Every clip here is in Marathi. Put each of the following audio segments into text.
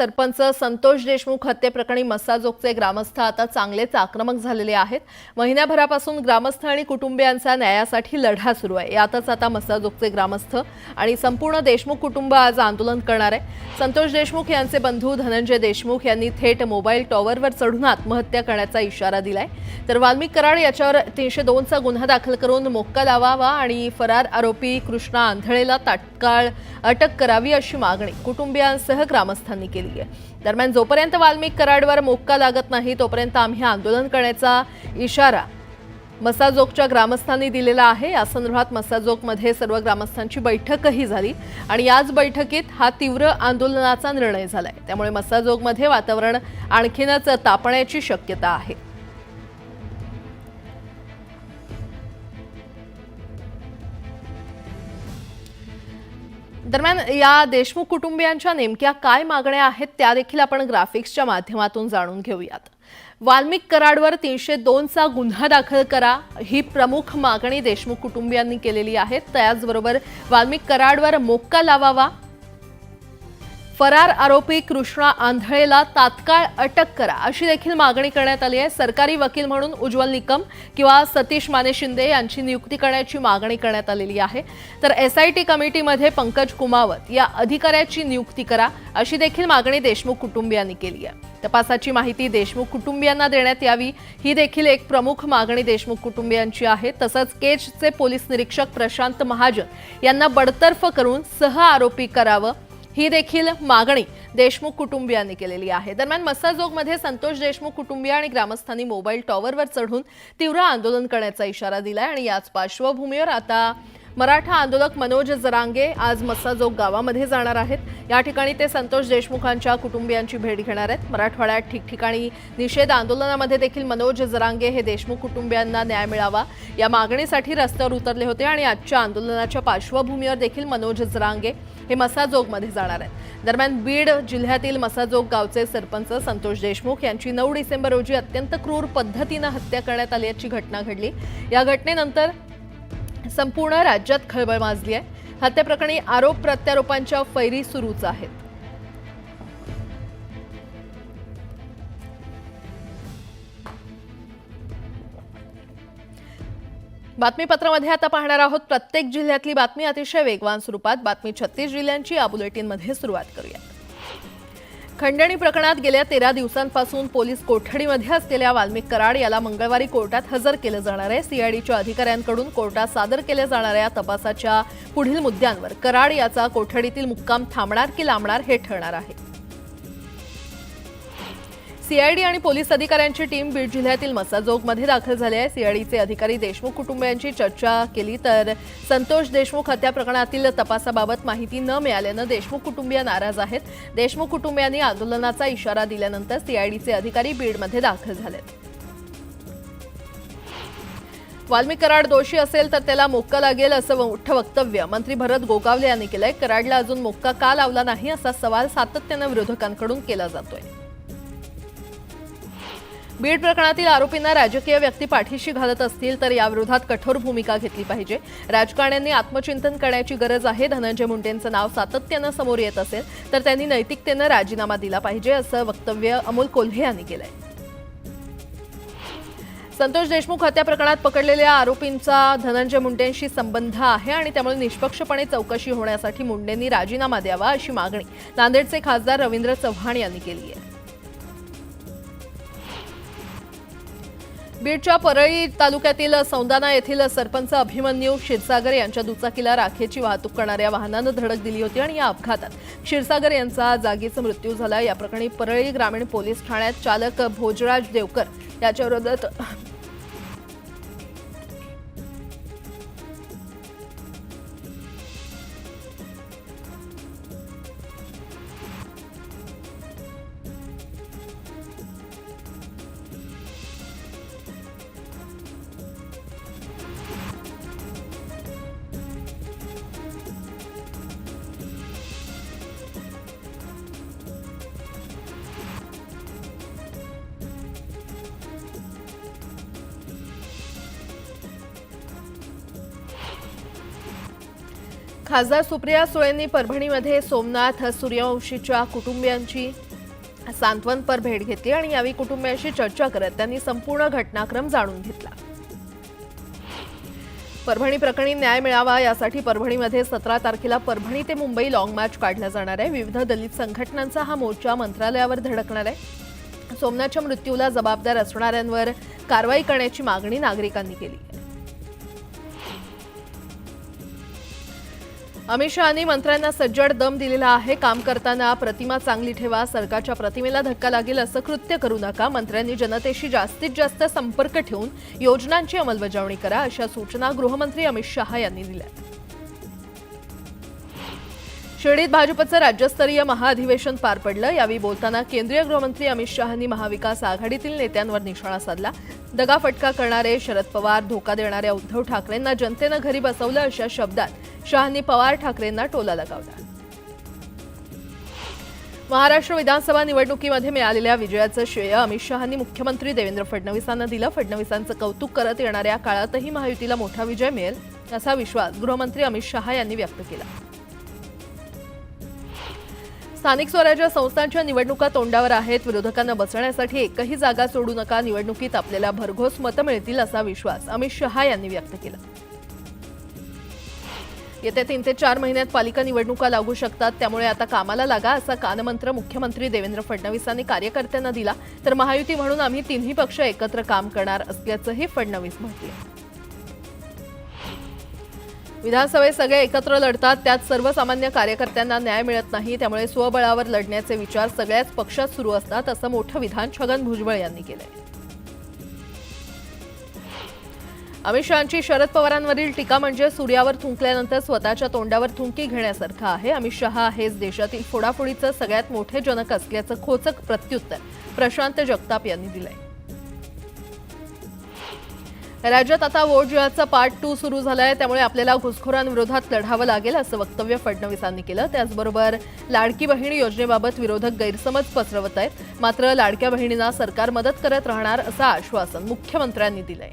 सरपंच संतोष देशमुख हत्येप्रकरणी मस्साजोगचे ग्रामस्थ आता चांगलेच आक्रमक झालेले आहेत. महिन्याभरापासून ग्रामस्थ आणि कुटुंबियांचा न्यायासाठी लढा सुरू आहे. यातच आता मस्साजोगचे ग्रामस्थ आणि संपूर्ण देशमुख कुटुंब आज आंदोलन करणार आहे. संतोष देशमुख यांचे बंधू धनंजय देशमुख यांनी थेट मोबाईल टॉवरवर चढून आत्महत्या करण्याचा इशारा दिलाय. तर वाल्मिक कराड याच्यावर तीनशे दोनचा गुन्हा दाखल करून मोक्का लावावा आणि फरार आरोपी कृष्णा आंधळेला ताट तत्काळ अटक करावी अशी मागणी कुटुंबियांसह ग्रामस्थांनी केली आहे. दरम्यान जोपर्यंत वाल्मिक कराडवर मोक्का लागत नाही तोपर्यंत आम्ही आंदोलन करण्याचा इशारा मसाजोगच्या ग्रामस्थांनी दिलेला आहे. या संदर्भात मसाजोगमध्ये सर्व ग्रामस्थांची बैठकही झाली आणि याच बैठकीत हा तीव्र आंदोलनाचा निर्णय झालाय. त्यामुळे मसाजोगमध्ये वातावरण आणखीनच तापण्याची शक्यता आहे. दरम्यान या देशमुख कुटुंबियांच्या नेमक्या काय मागण्या आहेत त्या देखील आपण ग्राफिक्सच्या माध्यमातून जाणून घेऊयात. वाल्मिक कराडवर तीनशे दोनचा गुन्हा दाखल करा ही प्रमुख मागणी देशमुख कुटुंबियांनी केलेली आहे. त्याचबरोबर वाल्मिक कराडवर मोक्का लावावा फरार आरोपी कृष्णा आंधळेला तात्काळ अटक करा अशी देखील मागणी करण्यात आली आहे. सरकारी वकील म्हणून उज्ज्वल निकम किंवा सतीश माने शिंदे यांची नियुक्ती करण्याची मागणी करण्यात आलेली आहे. तर एस आय टी कमिटीमध्ये पंकज कुमावत या अधिकाऱ्याची नियुक्ती करा अशी देखील मागणी देशमुख कुटुंबियांनी केली आहे. तपासाची माहिती देशमुख कुटुंबियांना देण्यात यावी ही देखील एक प्रमुख मागणी देशमुख कुटुंबियांची आहे. तसंच केजचे पोलीस निरीक्षक प्रशांत महाजन यांना बडतर्फ करून सह आरोपी करावं ही देखील मागणी देशमुख कुटुंबियांनी केलेली आहे. दरम्यान मस्साजोगमध्ये संतोष देशमुख कुटुंबीय आणि ग्रामस्थांनी मोबाईल टॉवरवर चढून तीव्र आंदोलन करण्याचा इशारा दिलाय आणि याच पार्श्वभूमीवर आता मराठा आंदोलक मनोज जरांगे आज मस्साजोग गावामध्ये जाणार आहेत. या ठिकाणी ते संतोष देशमुखांच्या कुटुंबियांची भेट घेणार आहेत. मराठवाड्यात ठिकठिकाणी निषेध आंदोलनामध्ये देखील मनोज जरांगे हे देशमुख कुटुंबियांना न्याय मिळावा या मागणीसाठी रस्त्यावर उतरले होते आणि आजच्या आंदोलनाच्या पार्श्वभूमीवर देखील मनोज जरांगे हे मसाजोगमध्ये जाणार आहेत. दरम्यान बीड जिल्ह्यातील मसाजोग गावचे सरपंच संतोष देशमुख यांची नऊ डिसेंबर रोजी अत्यंत क्रूर पद्धतीनं हत्या करण्यात आल्याची घटना घडली. या घटनेनंतर संपूर्ण राज्यात खळबळ माजली आहे. हत्येप्रकरणी आरोप प्रत्यारोपांच्या फैरी सुरूच आहेत. बातमीपत्रामध्ये आता पाहणार आहोत प्रत्येक जिल्ह्यातली बातमी अतिशय वेगवान स्वरूपात. बातमी छत्तीस जिल्ह्यांची या बुलेटिनमध्ये सुरुवात करूया. खंडणी प्रकरणात गेल्या तेरा दिवसांपासून पोलीस कोठडीमध्ये असलेल्या वाल्मिक कराड याला मंगळवारी कोर्टात हजर केलं जाणार आहे. सीआयडीच्या अधिकाऱ्यांकडून कोर्टात सादर केल्या जाणाऱ्या तपासाच्या पुढील मुद्द्यांवर कराड याचा कोठडीतील मुक्काम थांबणार की लांबणार हे ठरणार आहे. सीआयडी आणि पोलीस अधिकाऱ्यांची टीम बीड जिल्ह्यातील मसाजोगमध्ये दाखल झाली आहे. सीआयडीचे अधिकारी देशमुख कुटुंबियांची चर्चा केली तर संतोष देशमुख हत्या प्रकरणातील तपासाबाबत माहिती न मिळाल्यानं देशमुख कुटुंबीय नाराज आहेत. देशमुख कुटुंबियांनी आंदोलनाचा इशारा दिल्यानंतर सीआयडीचे अधिकारी बीडमध्ये दाखल झालेत. वाल्मिक कराड दोषी असेल तर त्याला मोक्का लागेल असं मोठं वक्तव्य. मंत्री भरत गोगावले यांनी केलंय. कराडला अजून मोक्का का लावला नाही असा सवाल सातत्यानं विरोधकांकडून केला जातोय. बीड प्रकरणातील आरोपींना राजकीय व्यक्ती पाठीशी घालत असतील तर याविरोधात कठोर भूमिका घेतली पाहिजे. राजकारण्यांनी आत्मचिंतन करण्याची गरज आहे. धनंजय मुंडेंचं नाव सातत्यानं समोर येत असेल तर त्यांनी नैतिकतेनं राजीनामा दिला पाहिजे असं वक्तव्य अमोल कोल्हे यांनी केलंय. संतोष देशमुख हत्या प्रकरणात पकडलेल्या आरोपींचा धनंजय मुंडेंशी संबंध आहे आणि त्यामुळे निष्पक्षपणे चौकशी होण्यासाठी मुंडेंनी राजीनामा द्यावा अशी मागणी नांदेडचे खासदार रवींद्र चव्हाण यांनी केली आहे. बीडच्या परळी तालुक्यातील सौंदाना येथील सरपंच अभिमन्यू क्षीरसागर यांच्या दुचाकीला राखेची वाहतूक करणाऱ्या वाहनानं धडक दिली होती आणि या अपघातात क्षीरसागर यांचा जागीच मृत्यू झाला. या प्रकरणी परळी ग्रामीण पोलीस ठाण्यात चालक भोजराज देवकर याच्या खासदार सुप्रिया सुळेंनी परभणीमध्ये सोमनाथ सूर्यवंशीच्या कुटुंबियांची सांत्वनपर भेट घेतली आणि यावेळी कुटुंबियांशी चर्चा करत त्यांनी संपूर्ण घटनाक्रम जाणून घेतला. परभणी प्रकरणी न्याय मिळावा यासाठी परभणीमध्ये सतरा तारखेला परभणी ते मुंबई लॉंग मार्च काढला जाणार आहे. विविध दलित संघटनांचा हा मोर्चा मंत्रालयावर धडकणार आहे. सोमनाथच्या मृत्यूला जबाबदार असणाऱ्यांवर कारवाई करण्याची मागणी नागरिकांनी केली अमित शहानी मंत्र्यांना सज्जड दम दिलेला आहे. काम करताना प्रतिमा चांगली ठेवा सरकारच्या प्रतिमेला धक्का लागेल असं कृत्य करू नका. मंत्र्यांनी जनतेशी जास्तीत जास्त संपर्क ठेवून योजनांची अंमलबजावणी करा अशा सूचना गृहमंत्री अमित शहा यांनी दिल्या. शिर्डीत भाजपचं राज्यस्तरीय महाअधिवेशन पार पडलं. यावेळी बोलताना केंद्रीय गृहमंत्री अमित शहानी महाविकास आघाडीतील नेत्यांवर निशाणा साधला. दगाफटका करणारे शरद पवार धोका देणाऱ्या उद्धव ठाकरेंना जनतेनं घरी बसवलं अशा शब्दात शहांनी पवार ठाकरेंना टोला लगावला. महाराष्ट्र विधानसभा निवडणुकीमध्ये मिळालेल्या विजयाचं श्रेय अमित शहांनी मुख्यमंत्री देवेंद्र फडणवीसांना दिलं. फडणवीसांचं कौतुक करत येणाऱ्या काळातही महायुतीला मोठा विजय मिळेल असा विश्वास गृहमंत्री अमित शहा यांनी व्यक्त केला. स्थानिक स्वराज्य संस्थांच्या निवडणुका तोंडावर आहेत. विरोधकांना बसण्यासाठी एकही जागा सोडू नका. निवडणुकीत आपल्याला भरघोस मतं मिळतील असा विश्वास अमित शहा यांनी व्यक्त केला. येत्या तीन ते चार महिन्यात पालिका निवडणुका लागू शकतात. त्यामुळे आता कामाला लागा असा कानमंत्र मुख्यमंत्री देवेंद्र फडणवीसांनी कार्यकर्त्यांना दिला. तर महायुती म्हणून आम्ही तिन्ही पक्ष एकत्र काम करणार असल्याचंही फडणवीस म्हटले. विधानसभेत सगळे एकत्र लढतात. त्यात सर्वसामान्य कार्यकर्त्यांना न्याय मिळत नाही. त्यामुळे स्वबळावर लढण्याचे विचार सगळ्याच पक्षात सुरू असतात असं मोठं विधान छगन भुजबळ यांनी केलंय. अमित शहाची शरद पवारांवरील टीका म्हणजे सूर्यावर थुंकल्यानंतर स्वतःच्या तोंडावर थुंकी घेण्यासारखं आहे. अमित शहा हेच देशातील फोडाफोडीचं सगळ्यात मोठे जनक असल्याचं खोचक प्रत्युत्तर प्रशांत जगताप यांनी दिलंय. राज्यात आता वोट जिहाचा पार्ट टू सुरू झालाय. त्यामुळे आपल्याला घुसखोरांविरोधात लढावं लागेल असं वक्तव्य फडणवीसांनी केलं. त्याचबरोबर लाडकी बहीण योजनेबाबत विरोधक गैरसमज पसरवत आहेत. मात्र लाडक्या बहिणींना सरकार मदत करत राहणार असं आश्वासन मुख्यमंत्र्यांनी दिलंय.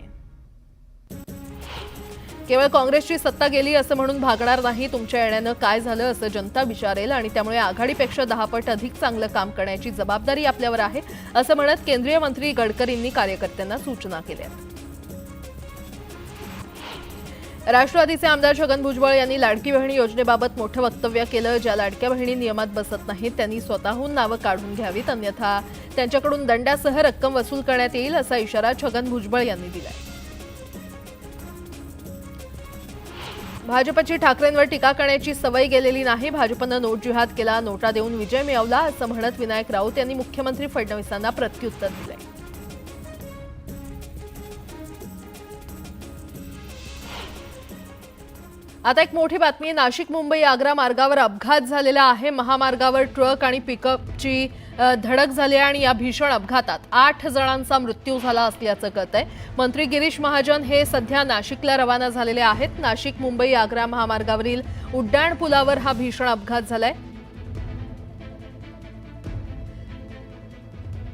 केवळ काँग्रेसची सत्ता गेली असं म्हणून भागणार नाही तुमच्या येण्यानं काय झालं असं जनता विचारेल आणि त्यामुळे आघाडीपेक्षा दहापट अधिक चांगलं काम करण्याची जबाबदारी आपल्यावर आहे असं म्हणत केंद्रीय मंत्री गडकरींनी कार्यकर्त्यांना सूचना केल्या. राष्ट्रवादीचे आमदार छगन भुजबळ यांनी लाडकी बहिणी योजनेबाबत मोठं वक्तव्य केलं ज्या लाडक्या बहिणी नियमात बसत नाहीत त्यांनी स्वतःहून नावं काढून घ्यावीत अन्यथा त्यांच्याकडून दंडासह रक्कम वसूल करण्यात येईल असा इशारा छगन भुजबळ यांनी दिलाय. भाजपची ठाकरेंवर टीका करण्याची सवय गेलेली नाही. भाजपनं नोट जिहाद केला नोटा देऊन विजय मिळवला असं म्हणत विनायक राऊत यांनी मुख्यमंत्री फडणवीसांना प्रत्युत्तर दिलंय. आता एक मोठी बातमी नाशिक मुंबई आग्रा मार्गावर अपघात झालेला आहे. महामार्गावर ट्रक आणि पिकअपची धडक झाली आहे आणि या भीषण अपघातात आठ जणांचा मृत्यू झाला असल्याचं कळत आहे मंत्री गिरीश महाजन हे सध्या नाशिकला रवाना झालेले आहेत. नाशिक मुंबई आग्रा महामार्गावरील उड्डाण पुलावर हा भीषण अपघात झालाय.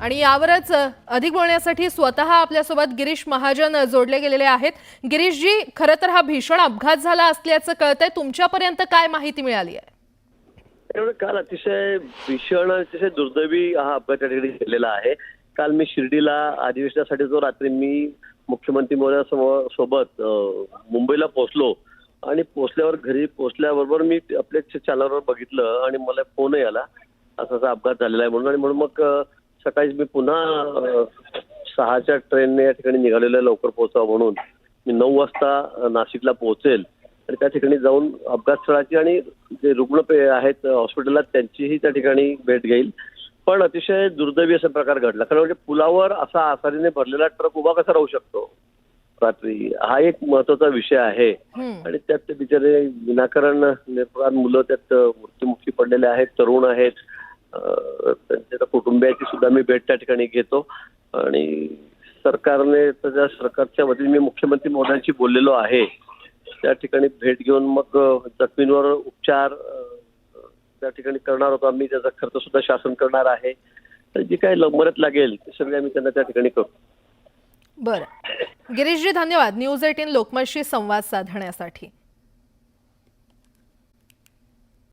आणि यावरच अधिक बोलण्यासाठी स्वतः आपल्यासोबत गिरीश महाजन जोडले गेलेले आहेत. गिरीशजी खरं तर हा भीषण अपघात झाला असल्याचं कळतंय. तुमच्यापर्यंत काय माहिती मिळाली आहे? त्यामुळे काल अतिशय भीषण अतिशय दुर्दैवी हा अपघात त्या ठिकाणी झालेला आहे. काल मी शिर्डीला अधिवेशनासाठी जो रात्री मी मुख्यमंत्री महोदया सोबत मुंबईला पोहोचलो. आणि पोहोचल्यावर घरी पोहोचल्याबरोबर मी आपल्या चॅनलवर बघितलं आणि मला फोनही आला. असा असा अपघात झालेला आहे म्हणून. आणि म्हणून मग सकाळीच सकाळी मी पुन्हा सहाच्या ट्रेनने या ठिकाणी निघालेलं लवकर पोहोचावं म्हणून. मी नऊ वाजता नाशिकला पोहोचेल. आणि त्या ठिकाणी जाऊन अपघात स्थळाची आणि जे रुग्ण पे- आहेत हॉस्पिटलला त्यांचीही त्या ठिकाणी भेट घेईल. पण अतिशय दुर्दैवी असा प्रकार घडला. कारण म्हणजे पुलावर असा आसारीने भरलेला ट्रक उभा कसा राहू शकतो? रात्री. हा एक महत्त्वाचा विषय आहे. आणि त्यात बिचारे विनाकारण निरपराध मुलं त्यात मृत्युमुखी पडलेले आहेत तरुण आहेत. त्यांच्या कुटुंबियाची सुद्धा मी भेट त्या ठिकाणी घेतो. आणि सरकारने त्याच्या सरकारच्या वतीने मी मुख्यमंत्री मोदयांशी बोललेलो आहे. त्या ठिकाणी भेट घेऊन मग जखमींवर उपचार त्या ठिकाणी करणार होतो आम्ही. त्याचा खर्च सुद्धा शासन करणार आहे. तर जी काही ल- लागेल ते सगळे आम्ही त्यांना त्या ठिकाणी करू. बरं. गिरीशजी धन्यवाद. न्यूज एटीन लोकमतशी संवाद साधण्यासाठी.